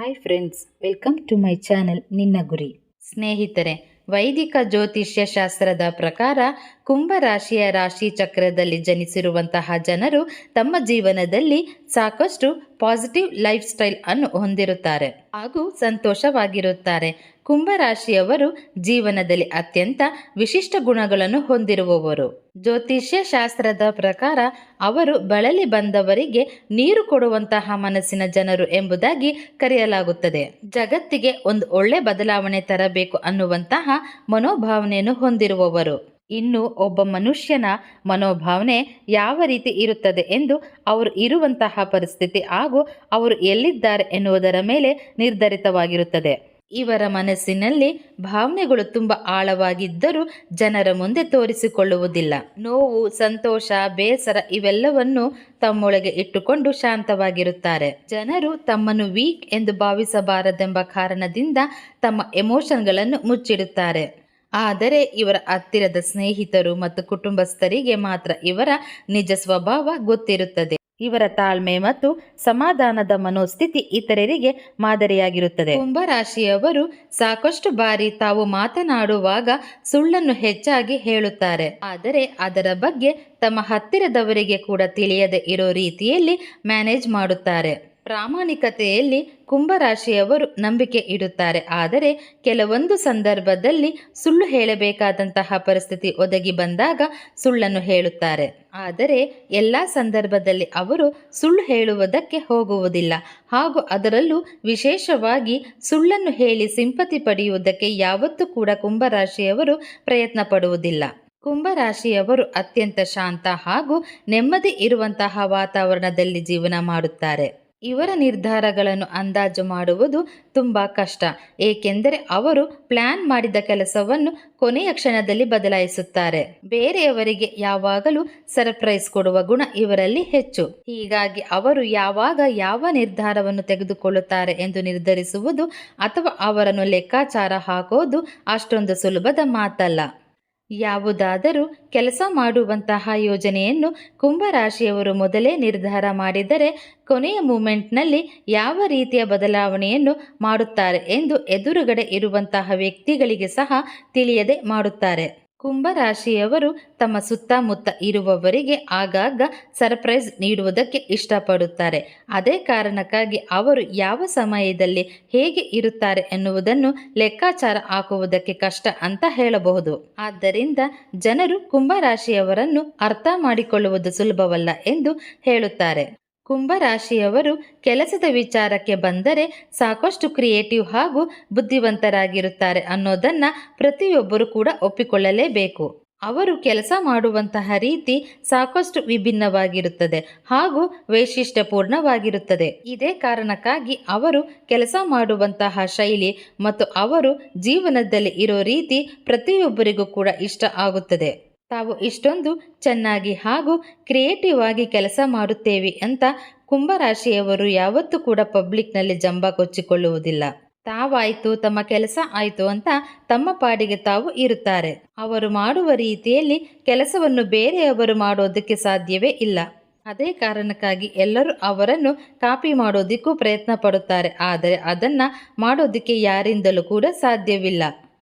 Hi friends welcome to my channel ನಿನ್ನ ಗುರಿ ಸ್ನೇಹಿತರೆ ವೈದಿಕ ಜ್ಯೋತಿಷ್ಯ ಶಾಸ್ತ್ರದ ಪ್ರಕಾರ ಕುಂಭ ರಾಶಿಯ ರಾಶಿ ಚಕ್ರದಲ್ಲಿ ಜನಿಸಿರುವಂತಹ ಜನರು ತಮ್ಮ ಜೀವನದಲ್ಲಿ ಸಾಕಷ್ಟು ಪಾಸಿಟಿವ್ ಲೈಫ್ ಸ್ಟೈಲ್ ಅನ್ನು ಹೊಂದಿರುತ್ತಾರೆ ಹಾಗೂ ಸಂತೋಷವಾಗಿರುತ್ತಾರೆ. ಕುಂಭ ರಾಶಿಯವರು ಜೀವನದಲ್ಲಿ ಅತ್ಯಂತ ವಿಶಿಷ್ಟ ಗುಣಗಳನ್ನು ಹೊಂದಿರುವವರು. ಜ್ಯೋತಿಷ್ಯ ಶಾಸ್ತ್ರದ ಪ್ರಕಾರ ಅವರು ಬಳಲಿ ಬಂದವರಿಗೆ ನೀರು ಕೊಡುವಂತಹ ಮನಸ್ಸಿನ ಜನರು ಎಂಬುದಾಗಿ ಕರೆಯಲಾಗುತ್ತದೆ. ಜಗತ್ತಿಗೆ ಒಂದು ಒಳ್ಳೆ ಬದಲಾವಣೆ ತರಬೇಕು ಅನ್ನುವಂತಹ ಮನೋಭಾವನೆಯನ್ನು ಹೊಂದಿರುವವರು. ಇನ್ನು ಒಬ್ಬ ಮನುಷ್ಯನ ಮನೋಭಾವನೆ ಯಾವ ರೀತಿ ಇರುತ್ತದೆ ಎಂದು ಅವರು ಇರುವಂತಹ ಪರಿಸ್ಥಿತಿ ಹಾಗೂ ಅವರು ಎಲ್ಲಿದ್ದಾರೆ ಎನ್ನುವುದರ ಮೇಲೆ ನಿರ್ಧರಿತವಾಗಿರುತ್ತದೆ. ಇವರ ಮನಸ್ಸಿನಲ್ಲಿ ಭಾವನೆಗಳು ತುಂಬ ಆಳವಾಗಿದ್ದರೂ ಜನರ ಮುಂದೆ ತೋರಿಸಿಕೊಳ್ಳುವುದಿಲ್ಲ. ನೋವು, ಸಂತೋಷ, ಬೇಸರ ಇವೆಲ್ಲವನ್ನು ತಮ್ಮೊಳಗೆ ಇಟ್ಟುಕೊಂಡು ಶಾಂತವಾಗಿರುತ್ತಾರೆ. ಜನರು ತಮ್ಮನ್ನು ವೀಕ್ ಎಂದು ಭಾವಿಸಬಾರದೆಂಬ ಕಾರಣದಿಂದ ತಮ್ಮ ಎಮೋಷನ್ಗಳನ್ನು ಮುಚ್ಚಿಡುತ್ತಾರೆ. ಆದರೆ ಇವರ ಹತ್ತಿರದ ಸ್ನೇಹಿತರು ಮತ್ತು ಕುಟುಂಬಸ್ಥರಿಗೆ ಮಾತ್ರ ಇವರ ನಿಜ ಸ್ವಭಾವ ಗೊತ್ತಿರುತ್ತದೆ. ಇವರ ತಾಳ್ಮೆ ಮತ್ತು ಸಮಾಧಾನದ ಮನೋಸ್ಥಿತಿ ಇತರರಿಗೆ ಮಾದರಿಯಾಗಿರುತ್ತದೆ. ಕುಂಭರಾಶಿಯವರು ಸಾಕಷ್ಟು ಬಾರಿ ತಾವು ಮಾತನಾಡುವಾಗ ಸುಳ್ಳನ್ನು ಹೆಚ್ಚಾಗಿ ಹೇಳುತ್ತಾರೆ. ಆದರೆ ಅದರ ಬಗ್ಗೆ ತಮ್ಮ ಹತ್ತಿರದವರಿಗೆ ಕೂಡ ತಿಳಿಯದೆ ಇರೋ ರೀತಿಯಲ್ಲಿ ಮ್ಯಾನೇಜ್ ಮಾಡುತ್ತಾರೆ. ಪ್ರಾಮಾಣಿಕತೆಯಲ್ಲಿ ಕುಂಭರಾಶಿಯವರು ನಂಬಿಕೆ ಇಡುತ್ತಾರೆ. ಆದರೆ ಕೆಲವೊಂದು ಸಂದರ್ಭದಲ್ಲಿ ಸುಳ್ಳು ಹೇಳಬೇಕಾದಂತಹ ಪರಿಸ್ಥಿತಿ ಒದಗಿ ಬಂದಾಗ ಸುಳ್ಳನ್ನು ಹೇಳುತ್ತಾರೆ. ಆದರೆ ಎಲ್ಲ ಸಂದರ್ಭದಲ್ಲಿ ಅವರು ಸುಳ್ಳು ಹೇಳುವುದಕ್ಕೆ ಹೋಗುವುದಿಲ್ಲ. ಹಾಗೂ ಅದರಲ್ಲೂ ವಿಶೇಷವಾಗಿ ಸುಳ್ಳನ್ನು ಹೇಳಿ ಸಿಂಪತಿ ಪಡೆಯುವುದಕ್ಕೆ ಯಾವತ್ತೂ ಕೂಡ ಕುಂಭರಾಶಿಯವರು ಪ್ರಯತ್ನ ಪಡುವುದಿಲ್ಲ ಕುಂಭರಾಶಿಯವರು ಅತ್ಯಂತ ಶಾಂತ ಹಾಗೂ ನೆಮ್ಮದಿ ಇರುವಂತಹ ವಾತಾವರಣದಲ್ಲಿ ಜೀವನ ಮಾಡುತ್ತಾರೆ. ಇವರ ನಿರ್ಧಾರಗಳನ್ನು ಅಂದಾಜು ಮಾಡುವುದು ತುಂಬ ಕಷ್ಟ. ಏಕೆಂದರೆ ಅವರು ಪ್ಲಾನ್ ಮಾಡಿದ ಕೆಲಸವನ್ನು ಕೊನೆಯ ಕ್ಷಣದಲ್ಲಿ ಬದಲಾಯಿಸುತ್ತಾರೆ. ಬೇರೆಯವರಿಗೆ ಯಾವಾಗಲೂ ಸರ್ಪ್ರೈಸ್ ಕೊಡುವ ಗುಣ ಇವರಲ್ಲಿ ಹೆಚ್ಚು. ಹೀಗಾಗಿ ಅವರು ಯಾವಾಗ ಯಾವ ನಿರ್ಧಾರವನ್ನು ತೆಗೆದುಕೊಳ್ಳುತ್ತಾರೆ ಎಂದು ನಿರ್ಧರಿಸುವುದು ಅಥವಾ ಅವರನ್ನು ಲೆಕ್ಕಾಚಾರ ಹಾಕೋದು ಅಷ್ಟೊಂದು ಸುಲಭದ ಮಾತಲ್ಲ. ಯಾವುದಾದರೂ ಕೆಲಸ ಮಾಡುವಂತಹ ಯೋಜನೆಯನ್ನು ಕುಂಭರಾಶಿಯವರು ಮೊದಲೇ ನಿರ್ಧಾರ ಮಾಡಿದರೆ ಕೊನೆಯ ಮೂಮೆಂಟ್ನಲ್ಲಿ ಯಾವ ರೀತಿಯ ಬದಲಾವಣೆಯನ್ನು ಮಾಡುತ್ತಾರೆ ಎಂದು ಎದುರುಗಡೆ ಇರುವಂತಹ ವ್ಯಕ್ತಿಗಳಿಗೆ ಸಹ ತಿಳಿಯದೆ ಮಾಡುತ್ತಾರೆ. ಕುಂಭರಾಶಿಯವರು ತಮ್ಮ ಸುತ್ತಮುತ್ತ ಇರುವವರಿಗೆ ಆಗಾಗ ಸರ್ಪ್ರೈಸ್ ನೀಡುವುದಕ್ಕೆ ಇಷ್ಟಪಡುತ್ತಾರೆ. ಅದೇ ಕಾರಣಕ್ಕಾಗಿ ಅವರು ಯಾವ ಸಮಯದಲ್ಲಿ ಹೇಗೆ ಇರುತ್ತಾರೆ ಎನ್ನುವುದನ್ನು ಲೆಕ್ಕಾಚಾರ ಹಾಕುವುದಕ್ಕೆ ಕಷ್ಟ ಅಂತ ಹೇಳಬಹುದು. ಆದ್ದರಿಂದ ಜನರು ಕುಂಭರಾಶಿಯವರನ್ನು ಅರ್ಥ ಮಾಡಿಕೊಳ್ಳುವುದು ಸುಲಭವಲ್ಲ ಎಂದು ಹೇಳುತ್ತಾರೆ. ಕುಂಭರಾಶಿಯವರು ಕೆಲಸದ ವಿಚಾರಕ್ಕೆ ಬಂದರೆ ಸಾಕಷ್ಟು ಕ್ರಿಯೇಟಿವ್ ಹಾಗೂ ಬುದ್ಧಿವಂತರಾಗಿರುತ್ತಾರೆ ಅನ್ನೋದನ್ನ ಪ್ರತಿಯೊಬ್ಬರು ಕೂಡ ಒಪ್ಪಿಕೊಳ್ಳಲೇಬೇಕು. ಅವರು ಕೆಲಸ ಮಾಡುವಂತಹ ರೀತಿ ಸಾಕಷ್ಟು ವಿಭಿನ್ನವಾಗಿರುತ್ತದೆ ಹಾಗೂ ವೈಶಿಷ್ಟ್ಯಪೂರ್ಣವಾಗಿರುತ್ತದೆ. ಇದೇ ಕಾರಣಕ್ಕಾಗಿ ಅವರು ಕೆಲಸ ಮಾಡುವಂತಹ ಶೈಲಿ ಮತ್ತು ಅವರು ಜೀವನದಲ್ಲಿ ಇರೋ ರೀತಿ ಪ್ರತಿಯೊಬ್ಬರಿಗೂ ಕೂಡ ಇಷ್ಟ ಆಗುತ್ತದೆ. ತಾವು ಇಷ್ಟೊಂದು ಚೆನ್ನಾಗಿ ಹಾಗೂ ಕ್ರಿಯೇಟಿವ್ ಆಗಿ ಕೆಲಸ ಮಾಡುತ್ತೇವೆ ಅಂತ ಕುಂಭರಾಶಿಯವರು ಯಾವತ್ತೂ ಕೂಡ ಪಬ್ಲಿಕ್ನಲ್ಲಿ ಜಂಬ ಕೊಚ್ಚಿಕೊಳ್ಳುವುದಿಲ್ಲ. ತಾವಾಯಿತು, ತಮ್ಮ ಕೆಲಸ ಆಯಿತು ಅಂತ ತಮ್ಮ ಪಾಡಿಗೆ ತಾವು ಇರುತ್ತಾರೆ. ಅವರು ಮಾಡುವ ರೀತಿಯಲ್ಲಿ ಕೆಲಸವನ್ನು ಬೇರೆಯವರು ಮಾಡೋದಕ್ಕೆ ಸಾಧ್ಯವೇ ಇಲ್ಲ. ಅದೇ ಕಾರಣಕ್ಕಾಗಿ ಎಲ್ಲರೂ ಅವರನ್ನು ಕಾಪಿ ಮಾಡೋದಕ್ಕೂ ಪ್ರಯತ್ನ ಪಡುತ್ತಾರೆ. ಆದರೆ ಅದನ್ನು ಮಾಡೋದಕ್ಕೆ ಯಾರಿಂದಲೂ ಕೂಡ ಸಾಧ್ಯವಿಲ್ಲ.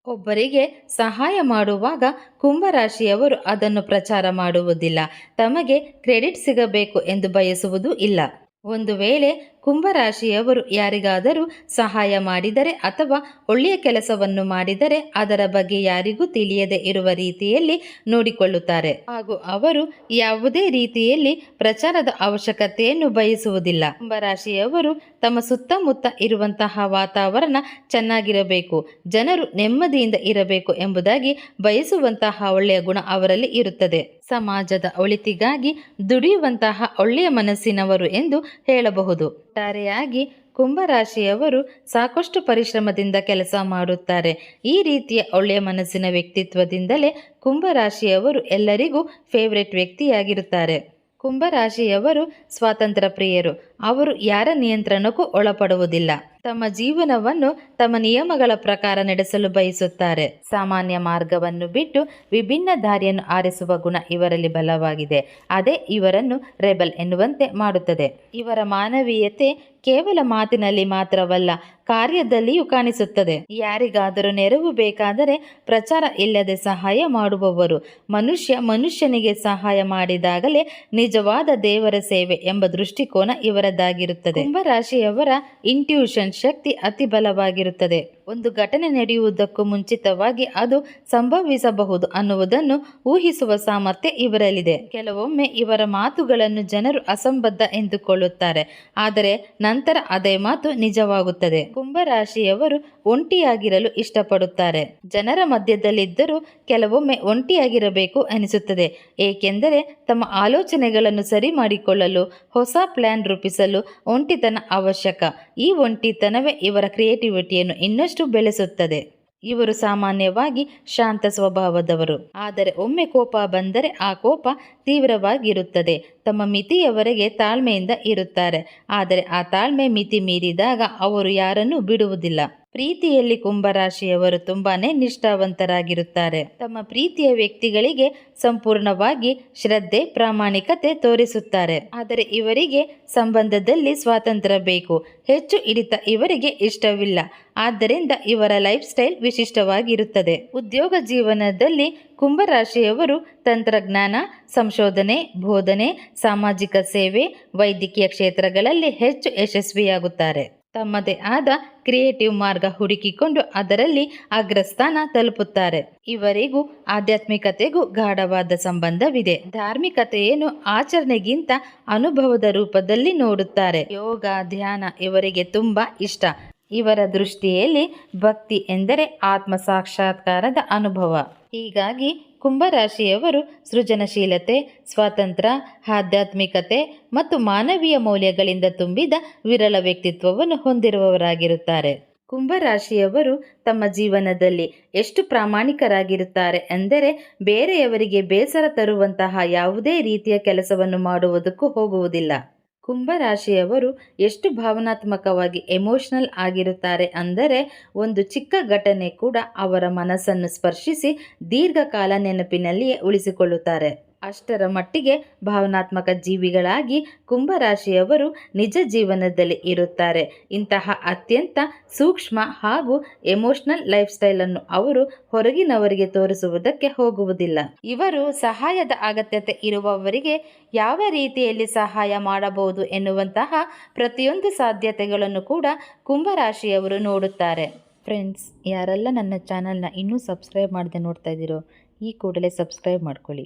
ಒಬ್ಬರಿಗೆ ಸಹಾಯ ಮಾಡುವಾಗ ಕುಂಭರಾಶಿಯವರು ಅದನ್ನು ಪ್ರಚಾರ ಮಾಡುವುದಿಲ್ಲ. ತಮಗೆ ಕ್ರೆಡಿಟ್ ಸಿಗಬೇಕು ಎಂದು ಬಯಸುವುದೂ ಇಲ್ಲ. ಒಂದು ವೇಳೆ ಕುಂಭರಾಶಿಯವರು ಯಾರಿಗಾದರೂ ಸಹಾಯ ಮಾಡಿದರೆ ಅಥವಾ ಒಳ್ಳೆಯ ಕೆಲಸವನ್ನು ಮಾಡಿದರೆ ಅದರ ಬಗ್ಗೆ ಯಾರಿಗೂ ತಿಳಿಯದೆ ಇರುವ ರೀತಿಯಲ್ಲಿ ನೋಡಿಕೊಳ್ಳುತ್ತಾರೆ. ಹಾಗೂ ಅವರು ಯಾವುದೇ ರೀತಿಯಲ್ಲಿ ಪ್ರಚಾರದ ಅವಶ್ಯಕತೆಯನ್ನು ಬಯಸುವುದಿಲ್ಲ. ಕುಂಭರಾಶಿಯವರು ತಮ್ಮ ಸುತ್ತಮುತ್ತ ಇರುವಂತಹ ವಾತಾವರಣ ಚೆನ್ನಾಗಿರಬೇಕು, ಜನರು ನೆಮ್ಮದಿಯಿಂದ ಇರಬೇಕು ಎಂಬುದಾಗಿ ಬಯಸುವಂತಹ ಒಳ್ಳೆಯ ಗುಣ ಅವರಲ್ಲಿ ಇರುತ್ತದೆ. ಸಮಾಜದ ಒಳಿತಿಗಾಗಿ ದುಡಿಯುವಂತಹ ಒಳ್ಳೆಯ ಮನಸ್ಸಿನವರು ಎಂದು ಹೇಳಬಹುದು. ಒಟ್ಟಾರೆಯಾಗಿ ಕುಂಭರಾಶಿಯವರು ಸಾಕಷ್ಟು ಪರಿಶ್ರಮದಿಂದ ಕೆಲಸ ಮಾಡುತ್ತಾರೆ. ಈ ರೀತಿಯ ಒಳ್ಳೆಯ ಮನಸ್ಸಿನ ವ್ಯಕ್ತಿತ್ವದಿಂದಲೇ ಕುಂಭರಾಶಿಯವರು ಎಲ್ಲರಿಗೂ ಫೇವ್ರೆಟ್ ವ್ಯಕ್ತಿಯಾಗಿರುತ್ತಾರೆ. ಕುಂಭರಾಶಿಯವರು ಸ್ವಾತಂತ್ರ್ಯ ಪ್ರಿಯರು. ಅವರು ಯಾರ ನಿಯಂತ್ರಣಕ್ಕೂ ಒಳಪಡುವುದಿಲ್ಲ. ತಮ್ಮ ಜೀವನವನ್ನು ತಮ್ಮ ನಿಯಮಗಳ ಪ್ರಕಾರ ನಡೆಸಲು ಬಯಸುತ್ತಾರೆ. ಸಾಮಾನ್ಯ ಮಾರ್ಗವನ್ನು ಬಿಟ್ಟು ವಿಭಿನ್ನ ದಾರಿಯನ್ನು ಆರಿಸುವ ಗುಣ ಇವರಲ್ಲಿ ಬಲವಾಗಿದೆ. ಅದೇ ಇವರನ್ನು ರೆಬಲ್ ಎನ್ನುವಂತೆ ಮಾಡುತ್ತದೆ. ಇವರ ಮಾನವೀಯತೆ ಕೇವಲ ಮಾತಿನಲ್ಲಿ ಮಾತ್ರವಲ್ಲ, ಕಾರ್ಯದಲ್ಲಿಯೂ ಕಾಣಿಸುತ್ತದೆ. ಯಾರಿಗಾದರೂ ನೆರವು ಬೇಕಾದರೆ ಪ್ರಚಾರ ಇಲ್ಲದೆ ಸಹಾಯ ಮಾಡುವವರು. ಮನುಷ್ಯ ಮನುಷ್ಯನಿಗೆ ಸಹಾಯ ಮಾಡಿದಾಗಲೇ ನಿಜವಾದ ದೇವರ ಸೇವೆ ಎಂಬ ದೃಷ್ಟಿಕೋನ ಇವರದ್ದಾಗಿರುತ್ತದೆ ಕುಂಭರಾಶಿಯವರ ಇಂಟ್ಯೂಷನ್ ಶಕ್ತಿ ಅತಿ ಬಲವಾಗಿರುತ್ತದೆ. ಒಂದು ಘಟನೆ ನಡೆಯುವುದಕ್ಕೂ ಮುಂಚಿತವಾಗಿ ಅದು ಸಂಭವಿಸಬಹುದು ಅನ್ನುವುದನ್ನು ಊಹಿಸುವ ಸಾಮರ್ಥ್ಯ ಇವರಲ್ಲಿದೆ. ಕೆಲವೊಮ್ಮೆ ಇವರ ಮಾತುಗಳನ್ನು ಜನರು ಅಸಂಬದ್ಧ ಎಂದುಕೊಳ್ಳುತ್ತಾರೆ. ಆದರೆ ನಂತರ ಅದೇ ಮಾತು ನಿಜವಾಗುತ್ತದೆ. ಕುಂಭರಾಶಿಯವರು ಒಂಟಿಯಾಗಿರಲು ಇಷ್ಟಪಡುತ್ತಾರೆ. ಜನರ ಮಧ್ಯದಲ್ಲಿದ್ದರೂ ಕೆಲವೊಮ್ಮೆ ಒಂಟಿಯಾಗಿರಬೇಕು ಅನಿಸುತ್ತದೆ. ಏಕೆಂದರೆ ತಮ್ಮ ಆಲೋಚನೆಗಳನ್ನು ಸರಿ ಮಾಡಿಕೊಳ್ಳಲು ಹೊಸ ಪ್ಲಾನ್ ರೂಪಿಸಲು ಒಂಟಿತನ ಅವಶ್ಯಕ. ಈ ಒಂಟಿತನವೇ ಇವರ ಕ್ರಿಯೇಟಿವಿಟಿಯನ್ನು ಇನ್ನಷ್ಟು ಬೆಳೆಸುತ್ತದೆ. ಇವರು ಸಾಮಾನ್ಯವಾಗಿ ಶಾಂತ ಸ್ವಭಾವದವರು. ಆದರೆ ಒಮ್ಮೆ ಕೋಪ ಬಂದರೆ ಆ ಕೋಪ ತೀವ್ರವಾಗಿರುತ್ತದೆ. ತಮ್ಮ ಮಿತಿಯವರೆಗೆ ತಾಳ್ಮೆಯಿಂದ ಇರುತ್ತಾರೆ. ಆದರೆ ಆ ತಾಳ್ಮೆ ಮಿತಿ ಮೀರಿದಾಗ ಅವರು ಯಾರನ್ನೂ ಬಿಡುವುದಿಲ್ಲ. ಪ್ರೀತಿಯಲ್ಲಿ ಕುಂಭರಾಶಿಯವರು ತುಂಬಾನೇ ನಿಷ್ಠಾವಂತರಾಗಿರುತ್ತಾರೆ. ತಮ್ಮ ಪ್ರೀತಿಯ ವ್ಯಕ್ತಿಗಳಿಗೆ ಸಂಪೂರ್ಣವಾಗಿ ಶ್ರದ್ಧೆ, ಪ್ರಾಮಾಣಿಕತೆ ತೋರಿಸುತ್ತಾರೆ. ಆದರೆ ಇವರಿಗೆ ಸಂಬಂಧದಲ್ಲಿ ಸ್ವಾತಂತ್ರ್ಯ ಬೇಕು. ಹೆಚ್ಚು ಹಿಡಿತ ಇವರಿಗೆ ಇಷ್ಟವಿಲ್ಲ. ಆದ್ದರಿಂದ ಇವರ ಲೈಫ್ ಸ್ಟೈಲ್ ವಿಶಿಷ್ಟವಾಗಿರುತ್ತದೆ. ಉದ್ಯೋಗ ಜೀವನದಲ್ಲಿ ಕುಂಭರಾಶಿಯವರು ತಂತ್ರಜ್ಞಾನ, ಸಂಶೋಧನೆ, ಬೋಧನೆ, ಸಾಮಾಜಿಕ ಸೇವೆ, ವೈದ್ಯಕೀಯ ಕ್ಷೇತ್ರಗಳಲ್ಲಿ ಹೆಚ್ಚು ಯಶಸ್ವಿಯಾಗುತ್ತಾರೆ. ತಮ್ಮದೇ ಆದ ಕ್ರಿಯೇಟಿವ್ ಮಾರ್ಗ ಹುಡುಕಿಕೊಂಡು ಅದರಲ್ಲಿ ಅಗ್ರಸ್ಥಾನ ತಲುಪುತ್ತಾರೆ. ಇವರಿಗೂ ಆಧ್ಯಾತ್ಮಿಕತೆಗೂ ಗಾಢವಾದ ಸಂಬಂಧವಿದೆ. ಧಾರ್ಮಿಕತೆಯನ್ನು ಆಚರಣೆಗಿಂತ ಅನುಭವದ ರೂಪದಲ್ಲಿ ನೋಡುತ್ತಾರೆ. ಯೋಗ, ಧ್ಯಾನ ಇವರಿಗೆ ತುಂಬಾ ಇಷ್ಟ. ಇವರ ದೃಷ್ಟಿಯಲ್ಲಿ ಭಕ್ತಿ ಎಂದರೆ ಆತ್ಮ ಸಾಕ್ಷಾತ್ಕಾರದ ಅನುಭವ. ಹೀಗಾಗಿ ಕುಂಭರಾಶಿಯವರು ಸೃಜನಶೀಲತೆ, ಸ್ವಾತಂತ್ರ್ಯ, ಆಧ್ಯಾತ್ಮಿಕತೆ ಮತ್ತು ಮಾನವೀಯ ಮೌಲ್ಯಗಳಿಂದ ತುಂಬಿದ ವಿರಳ ವ್ಯಕ್ತಿತ್ವವನ್ನು ಹೊಂದಿರುವವರಾಗಿರುತ್ತಾರೆ. ಕುಂಭರಾಶಿಯವರು ತಮ್ಮ ಜೀವನದಲ್ಲಿ ಎಷ್ಟು ಪ್ರಾಮಾಣಿಕರಾಗಿರುತ್ತಾರೆ ಎಂದರೆ ಬೇರೆಯವರಿಗೆ ಬೇಸರ ತರುವಂತಹ ಯಾವುದೇ ರೀತಿಯ ಕೆಲಸವನ್ನು ಮಾಡುವುದಕ್ಕೂ ಹೋಗುವುದಿಲ್ಲ. ಕುಂಭರಾಶಿಯವರು ಎಷ್ಟು ಭಾವನಾತ್ಮಕವಾಗಿ ಎಮೋಷನಲ್ ಆಗಿರುತ್ತಾರೆ ಅಂದರೆ ಒಂದು ಚಿಕ್ಕ ಘಟನೆ ಕೂಡ ಅವರ ಮನಸ್ಸನ್ನು ಸ್ಪರ್ಶಿಸಿ ದೀರ್ಘಕಾಲ ನೆನಪಿನಲ್ಲಿಯೇ ಉಳಿಸಿಕೊಳ್ಳುತ್ತಾರೆ. ಅಷ್ಟರ ಮಟ್ಟಿಗೆ ಭಾವನಾತ್ಮಕ ಜೀವಿಗಳಾಗಿ ಕುಂಭರಾಶಿಯವರು ನಿಜ ಜೀವನದಲ್ಲಿ ಇರುತ್ತಾರೆ. ಇಂತಹ ಅತ್ಯಂತ ಸೂಕ್ಷ್ಮ ಹಾಗೂ ಎಮೋಷನಲ್ ಲೈಫ್ ಸ್ಟೈಲನ್ನು ಅವರು ಹೊರಗಿನವರಿಗೆ ತೋರಿಸುವುದಕ್ಕೆ ಹೋಗುವುದಿಲ್ಲ. ಇವರು ಸಹಾಯದ ಅಗತ್ಯತೆ ಇರುವವರಿಗೆ ಯಾವ ರೀತಿಯಲ್ಲಿ ಸಹಾಯ ಮಾಡಬಹುದು ಎನ್ನುವಂತಹ ಪ್ರತಿಯೊಂದು ಸಾಧ್ಯತೆಗಳನ್ನು ಕೂಡ ಕುಂಭರಾಶಿಯವರು ನೋಡುತ್ತಾರೆ. ಫ್ರೆಂಡ್ಸ್, ಯಾರೆಲ್ಲ ನನ್ನ ಚಾನಲ್ನ ಇನ್ನೂ ಸಬ್ಸ್ಕ್ರೈಬ್ ಮಾಡದೆ ನೋಡ್ತಾ ಇದ್ದೀರೋ, ಈ ಕೂಡಲೇ ಸಬ್ಸ್ಕ್ರೈಬ್ ಮಾಡ್ಕೊಳ್ಳಿ.